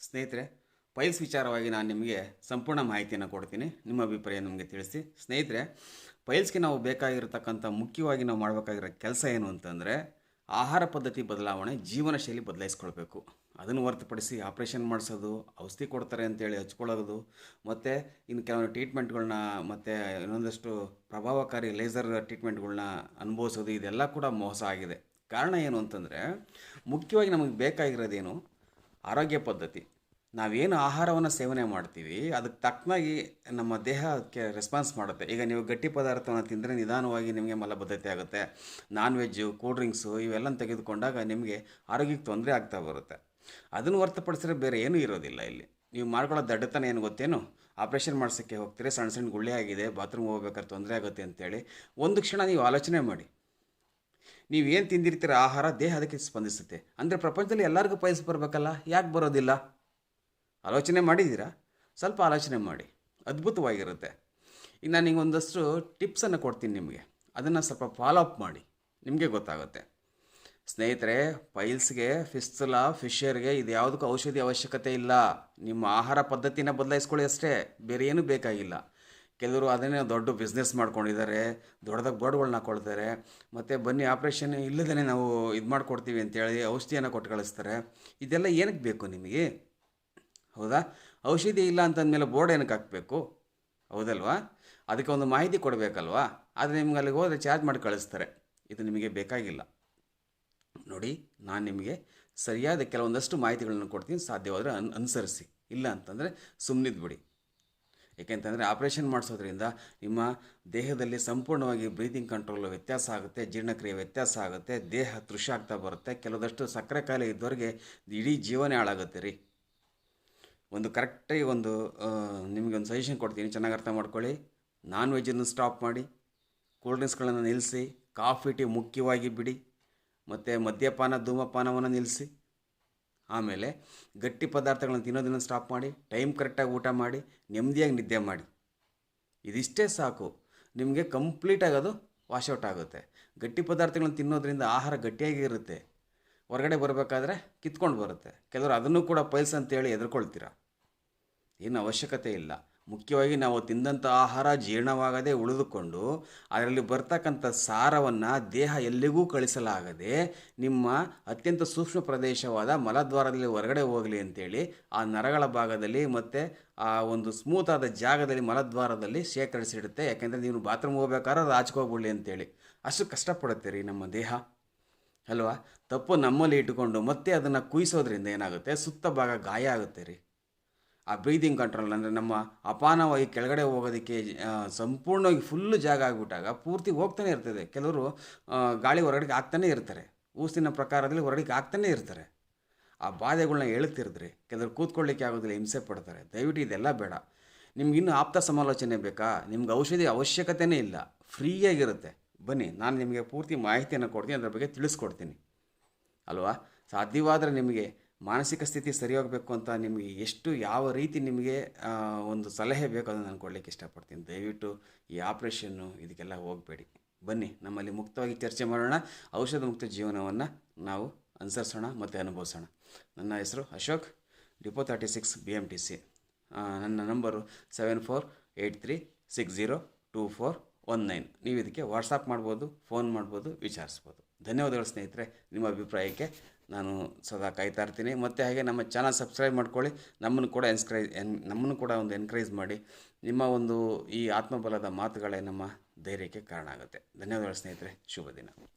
ಸ್ನೇಹಿತರೆ ಪೈಲ್ಸ್ ವಿಚಾರವಾಗಿ ನಾನು ನಿಮಗೆ ಸಂಪೂರ್ಣ ಮಾಹಿತಿಯನ್ನು ಕೊಡ್ತೀನಿ. ನಿಮ್ಮ ಅಭಿಪ್ರಾಯ ನಿಮಗೆ ತಿಳಿಸಿ. ಸ್ನೇಹಿತರೆ ಪೈಲ್ಸ್ಗೆ ನಾವು ಬೇಕಾಗಿರತಕ್ಕಂಥ ಮುಖ್ಯವಾಗಿ ನಾವು ಮಾಡಬೇಕಾಗಿರೋ ಕೆಲಸ ಏನು ಅಂತಂದರೆ, ಆಹಾರ ಪದ್ಧತಿ ಬದಲಾವಣೆ ಜೀವನ ಶೈಲಿ ಬದಲಾಯಿಸ್ಕೊಳ್ಬೇಕು. ಅದನ್ನು ಹೊರತುಪಡಿಸಿ ಆಪ್ರೇಷನ್ ಮಾಡಿಸೋದು, ಔಷಧಿ ಕೊಡ್ತಾರೆ ಅಂತೇಳಿ ಹಚ್ಕೊಳ್ಳೋದು, ಮತ್ತು ಇನ್ನು ಕೆಲವೊಂದು ಟ್ರೀಟ್ಮೆಂಟ್ಗಳನ್ನ, ಮತ್ತು ಇನ್ನೊಂದಷ್ಟು ಪ್ರಭಾವಕಾರಿ ಲೇಸರ್ ಟ್ರೀಟ್ಮೆಂಟ್ಗಳನ್ನ ಅನುಭವಿಸೋದು, ಇದೆಲ್ಲ ಕೂಡ ಮೋಸ ಆಗಿದೆ. ಕಾರಣ ಏನು ಅಂತಂದರೆ, ಮುಖ್ಯವಾಗಿ ನಮಗೆ ಬೇಕಾಗಿರೋದೇನು ಆರೋಗ್ಯ ಪದ್ಧತಿ. ನಾವೇನು ಆಹಾರವನ್ನು ಸೇವನೆ ಮಾಡ್ತೀವಿ, ಅದಕ್ಕೆ ತಕ್ಕನಾಗಿ ನಮ್ಮ ದೇಹಕ್ಕೆ ರೆಸ್ಪಾನ್ಸ್ ಮಾಡುತ್ತೆ. ಈಗ ನೀವು ಗಟ್ಟಿ ಪದಾರ್ಥವನ್ನು ತಿಂದರೆ ನಿಧಾನವಾಗಿ ನಿಮಗೆ ಮಲಬದ್ಧತೆ ಆಗುತ್ತೆ. ನಾನ್ ವೆಜ್ಜು ಕೂಲ್ ಡ್ರಿಂಕ್ಸು ಇವೆಲ್ಲ ತೆಗೆದುಕೊಂಡಾಗ ನಿಮಗೆ ಆರೋಗ್ಯಕ್ಕೆ ತೊಂದರೆ ಆಗ್ತಾ ಬರುತ್ತೆ. ಅದನ್ನು ಹೊರತುಪಡಿಸಿದ್ರೆ ಬೇರೆ ಏನೂ ಇರೋದಿಲ್ಲ ಇಲ್ಲಿ. ನೀವು ಮಾಡ್ಕೊಳ್ಳೋ ದಡ್ಡತನ ಏನು ಗೊತ್ತೇನು? ಆಪ್ರೇಷನ್ ಮಾಡಿಸೋಕ್ಕೆ ಹೋಗ್ತೀರಿ, ಸಣ್ಣ ಸಣ್ಣ ಗುಳ್ಳೆ ಆಗಿದೆ ಬಾತ್ರೂಮ್ ಹೋಗ್ಬೇಕಾದ್ರೆ ತೊಂದರೆ ಆಗುತ್ತೆ ಅಂತೇಳಿ. ಒಂದು ಕ್ಷಣ ನೀವು ಆಲೋಚನೆ ಮಾಡಿ. ನೀವೇನು ತಿಂದಿರ್ತೀರ ಆಹಾರ ದೇಹ ಅದಕ್ಕೆ ಸ್ಪಂದಿಸುತ್ತೆ. ಅಂದರೆ ಪ್ರಪಂಚದಲ್ಲಿ ಎಲ್ಲರಿಗೂ ಪೈಲ್ಸ್ ಬರಬೇಕಲ್ಲ, ಯಾಕೆ ಬರೋದಿಲ್ಲ? ಆಲೋಚನೆ ಮಾಡಿದ್ದೀರಾ? ಸ್ವಲ್ಪ ಆಲೋಚನೆ ಮಾಡಿ. ಅದ್ಭುತವಾಗಿರುತ್ತೆ. ಈಗ ನಾನು ನಿಮಗೆ ಒಂದಷ್ಟು ಟಿಪ್ಸನ್ನು ಕೊಡ್ತೀನಿ ನಿಮಗೆ. ಅದನ್ನು ಸ್ವಲ್ಪ ಫಾಲೋ ಅಪ್ ಮಾಡಿ. ನಿಮಗೆ ಗೊತ್ತಾಗುತ್ತೆ. ಸ್ನೇಹಿತರೆ ಪೈಲ್ಸ್ಗೆ ಫಿಸ್ತುಲ ಫಿಶರ್ಗೆ ಇದು ಯಾವುದಕ್ಕೂ ಔಷಧಿ ಅವಶ್ಯಕತೆ ಇಲ್ಲ. ನಿಮ್ಮ ಆಹಾರ ಪದ್ಧತಿನ ಬದಲಾಯಿಸ್ಕೊಳ್ಳಿ ಅಷ್ಟೇ. ಬೇರೆ ಏನೂ ಬೇಕಾಗಿಲ್ಲ. ಕೆಲವರು ಅದನ್ನೇ ದೊಡ್ಡ ಬಿಸ್ನೆಸ್ ಮಾಡ್ಕೊಂಡಿದ್ದಾರೆ, ದೊಡ್ಡದಾಗಿ ಬೋರ್ಡ್ಗಳನ್ನ ಹಾಕೊಳ್ತಾರೆ ಮತ್ತು ಬನ್ನಿ ಆಪ್ರೇಷನ್ ಇಲ್ಲದೇ ನಾವು ಇದು ಮಾಡಿಕೊಡ್ತೀವಿ ಅಂತೇಳಿ ಔಷಧಿಯನ್ನು ಕೊಟ್ಟು ಕಳಿಸ್ತಾರೆ. ಇದೆಲ್ಲ ಏನಕ್ಕೆ ಬೇಕು ನಿಮಗೆ? ಹೌದಾ? ಔಷಧಿ ಇಲ್ಲ ಅಂತಂದಮೇಲೆ ಬೋರ್ಡ್ ಏನಕ್ಕೆ ಹಾಕಬೇಕು? ಹೌದಲ್ವಾ? ಅದಕ್ಕೆ ಒಂದು ಮಾಹಿತಿ ಕೊಡಬೇಕಲ್ವಾ? ಆದರೆ ನಿಮ್ಗೆ ಅಲ್ಲಿಗೆ ಹೋದರೆ ಚಾರ್ಜ್ ಮಾಡಿ ಕಳಿಸ್ತಾರೆ. ಇದು ನಿಮಗೆ ಬೇಕಾಗಿಲ್ಲ. ನೋಡಿ, ನಾನು ನಿಮಗೆ ಸರಿಯಾದ ಕೆಲವೊಂದಷ್ಟು ಮಾಹಿತಿಗಳನ್ನು ಕೊಡ್ತೀನಿ, ಸಾಧ್ಯವಾದರೆ ಅನ್, ಅನುಸರಿಸಿ. ಇಲ್ಲ ಅಂತಂದರೆ ಸುಮ್ಮನಿದ್ದು ಬಿಡಿ ಏಕೆಂತಂದರೆ ಆಪ್ರೇಷನ್ ಮಾಡಿಸೋದ್ರಿಂದ ನಿಮ್ಮ ದೇಹದಲ್ಲಿ ಸಂಪೂರ್ಣವಾಗಿ ಬ್ರೀತಿಂಗ್ ಕಂಟ್ರೋಲ್ ವ್ಯತ್ಯಾಸ ಆಗುತ್ತೆ, ಜೀರ್ಣಕ್ರಿಯೆ ವ್ಯತ್ಯಾಸ ಆಗುತ್ತೆ, ದೇಹ ತೃಷ ಆಗ್ತಾ ಬರುತ್ತೆ. ಕೆಲವದಷ್ಟು ಸಕ್ಕರೆ ಕಾಯಿಲೆ ಇದ್ದವರಿಗೆ ಇಡೀ ಜೀವನೇ ಹಾಳಾಗುತ್ತೆ ರೀ. ಒಂದು ಕರೆಕ್ಟಾಗಿ ಒಂದು ನಿಮಗೆ ಒಂದು ಸಜೆಷನ್ ಕೊಡ್ತೀನಿ, ಚೆನ್ನಾಗಿ ಅರ್ಥ ಮಾಡ್ಕೊಳ್ಳಿ. ನಾನ್ ವೆಜ್ಜನ್ನು ಸ್ಟಾಪ್ ಮಾಡಿ. ಕೂಲ್ ಡ್ರಿಂಕ್ಸ್ಗಳನ್ನು ನಿಲ್ಲಿಸಿ ಕಾಫಿ, ಟೀ ಮುಖ್ಯವಾಗಿ ಬಿಡಿ. ಮತ್ತು ಮದ್ಯಪಾನ, ಧೂಮಪಾನವನ್ನು ನಿಲ್ಲಿಸಿ ಆಮೇಲೆ ಗಟ್ಟಿ ಪದಾರ್ಥಗಳನ್ನು ತಿನ್ನೋದನ್ನು ಸ್ಟಾಪ್ ಮಾಡಿ ಟೈಮ್ ಕರೆಕ್ಟಾಗಿ ಊಟ ಮಾಡಿ, ನೆಮ್ಮದಿಯಾಗಿ ನಿದ್ದೆ ಮಾಡಿ. ಇದಿಷ್ಟೇ ಸಾಕು. ನಿಮಗೆ ಕಂಪ್ಲೀಟಾಗಿ ಅದು ವಾಶೌಟ್ ಆಗುತ್ತೆ. ಗಟ್ಟಿ ಪದಾರ್ಥಗಳನ್ನು ತಿನ್ನೋದ್ರಿಂದ ಆಹಾರ ಗಟ್ಟಿಯಾಗಿ ಇರುತ್ತೆ. ಹೊರಗಡೆ ಬರಬೇಕಾದ್ರೆ ಕಿತ್ಕೊಂಡು ಬರುತ್ತೆ. ಕೆಲವರು ಅದನ್ನು ಕೂಡ ಪೈಲ್ಸ್ ಅಂತೇಳಿ ಎದುರ್ಕೊಳ್ತೀರ ಏನು ಅವಶ್ಯಕತೆ ಇಲ್ಲ. ಮುಖ್ಯವಾಗಿ ನಾವು ತಿಂದಂಥ ಆಹಾರ ಜೀರ್ಣವಾಗದೆ ಉಳಿದುಕೊಂಡು ಅದರಲ್ಲಿ ಬರ್ತಕ್ಕಂಥ ಸಾರವನ್ನು ದೇಹ ಎಲ್ಲಿಗೂ ಕಳಿಸಲಾಗದೆ ನಿಮ್ಮ ಅತ್ಯಂತ ಸೂಕ್ಷ್ಮ ಪ್ರದೇಶವಾದ ಮಲದ್ವಾರದಲ್ಲಿ ಹೊರಗಡೆ ಹೋಗಲಿ ಅಂತೇಳಿ ಆ ನರಗಳ ಭಾಗದಲ್ಲಿ ಮತ್ತು ಆ ಒಂದು ಸ್ಮೂತ್ ಆದ ಜಾಗದಲ್ಲಿ ಮಲದ್ವಾರದಲ್ಲಿ ಶೇಖರಿಸಿಡುತ್ತೆ ಯಾಕೆಂದರೆ ನೀವು ಬಾತ್ರೂಮ್ ಹೋಗ್ಬೇಕಾದ್ರೆ ಅದು ಅಂತೇಳಿ. ಅಷ್ಟು ಕಷ್ಟಪಡುತ್ತೆ ರೀ ನಮ್ಮ ದೇಹ. ಅಲ್ವಾ? ತಪ್ಪು ನಮ್ಮಲ್ಲಿ ಇಟ್ಟುಕೊಂಡು ಮತ್ತೆ ಅದನ್ನು ಕುಯಿಸೋದ್ರಿಂದ ಏನಾಗುತ್ತೆ? ಸುತ್ತ ಭಾಗ ಗಾಯ ಆಗುತ್ತೆ ರೀ ಆ ಬ್ರೀದಿಂಗ್ ಕಂಟ್ರೋಲ್ ಅಂದರೆ ನಮ್ಮ ಅಪಾನವಾಗಿ ಕೆಳಗಡೆ ಹೋಗೋದಕ್ಕೆ ಸಂಪೂರ್ಣವಾಗಿ ಫುಲ್ಲು ಜಾಗ ಆಗಿಬಿಟ್ಟಾಗ ಪೂರ್ತಿ ಹೋಗ್ತಾನೆ ಇರ್ತದೆ. ಕೆಲವರು ಗಾಳಿ ಹೊರಗಡೆಗೆ ಆಗ್ತಾನೆ ಇರ್ತಾರೆ. ಊಸಿನ ಪ್ರಕಾರದಲ್ಲಿ ಹೊರಗಡೆಗೆ ಆಗ್ತಾನೆ ಇರ್ತಾರೆ. ಆ ಬಾಧೆಗಳನ್ನ ಹೇಳ್ತಿರಿದ್ರಿ, ಕೆಲವರು ಕೂತ್ಕೊಳ್ಳಿಕ್ಕೆ ಆಗೋದಿಲ್ಲ, ಹಿಂಸೆ ಪಡ್ತಾರೆ. ದಯವಿಟ್ಟು ಇದೆಲ್ಲ ಬೇಡ. ನಿಮ್ಗೆ ಇನ್ನೂ ಆಪ್ತ ಸಮಾಲೋಚನೆ ಬೇಕಾ? ನಿಮ್ಗೆ ಔಷಧಿ ಅವಶ್ಯಕತೆಯೇ ಇಲ್ಲ. ಫ್ರೀಯಾಗಿರುತ್ತೆ. ಬನ್ನಿ, ನಾನು ನಿಮಗೆ ಪೂರ್ತಿ ಮಾಹಿತಿಯನ್ನು ಕೊಡ್ತೀನಿ, ಅದ್ರ ಬಗ್ಗೆ ತಿಳಿಸ್ಕೊಡ್ತೀನಿ. ಅಲ್ವಾ? ಸಾಧ್ಯವಾದರೆ ನಿಮಗೆ ಮಾನಸಿಕ ಸ್ಥಿತಿ ಸರಿ ಹೋಗಬೇಕು ಅಂತ ನಿಮಗೆ ಎಷ್ಟು ಯಾವ ರೀತಿ ನಿಮಗೆ ಒಂದು ಸಲಹೆ ಬೇಕು ಅದನ್ನು ನಾನು ಕೊಡಲಿಕ್ಕೆ ಇಷ್ಟಪಡ್ತೀನಿ. ದಯವಿಟ್ಟು ಈ ಆಪ್ರೇಷನ್ನು ಇದಕ್ಕೆಲ್ಲ ಹೋಗಬೇಡಿ. ಬನ್ನಿ, ನಮ್ಮಲ್ಲಿ ಮುಕ್ತವಾಗಿ ಚರ್ಚೆ ಮಾಡೋಣ. ಔಷಧ ಮುಕ್ತ ಜೀವನವನ್ನು ನಾವು ಅನುಸರಿಸೋಣ ಮತ್ತು ಅನುಭವಿಸೋಣ. ನನ್ನ ಹೆಸರು Ashok, depot thirty six B M T C ನನ್ನ number seven four eight three six zero two four one nine ನೀವು ಇದಕ್ಕೆ ವಾಟ್ಸಪ್ ಮಾಡ್ಬೋದು ಫೋನ್ ಮಾಡ್ಬೋದು, ವಿಚಾರಿಸ್ಬೋದು. ಧನ್ಯವಾದಗಳು ಸ್ನೇಹಿತರೆ, ನಿಮ್ಮ ಅಭಿಪ್ರಾಯಕ್ಕೆ ನಾನು ಸದಾ ಕಾಯ್ತಾ ಇರ್ತೀನಿ. ಮತ್ತು ಹಾಗೆ ನಮ್ಮ ಚಾನಲ್ ಸಬ್ಸ್ಕ್ರೈಬ್ ಮಾಡ್ಕೊಳ್ಳಿ, ನಮ್ಮನ್ನು ಕೂಡ ಎನ್ಸ್ಕ್ರೈಜ್ ಎನ್, ನಮ್ಮನ್ನು ಕೂಡ ಒಂದು ಎನ್ಕರೇಜ್ ಮಾಡಿ, ನಿಮ್ಮ ಒಂದು ಈ ಆತ್ಮಬಲದ ಮಾತುಗಳೇ ನಮ್ಮ ಧೈರ್ಯಕ್ಕೆ ಕಾರಣ ಆಗುತ್ತೆ. ಧನ್ಯವಾದಗಳು ಸ್ನೇಹಿತರೆ, ಶುಭ ದಿನ.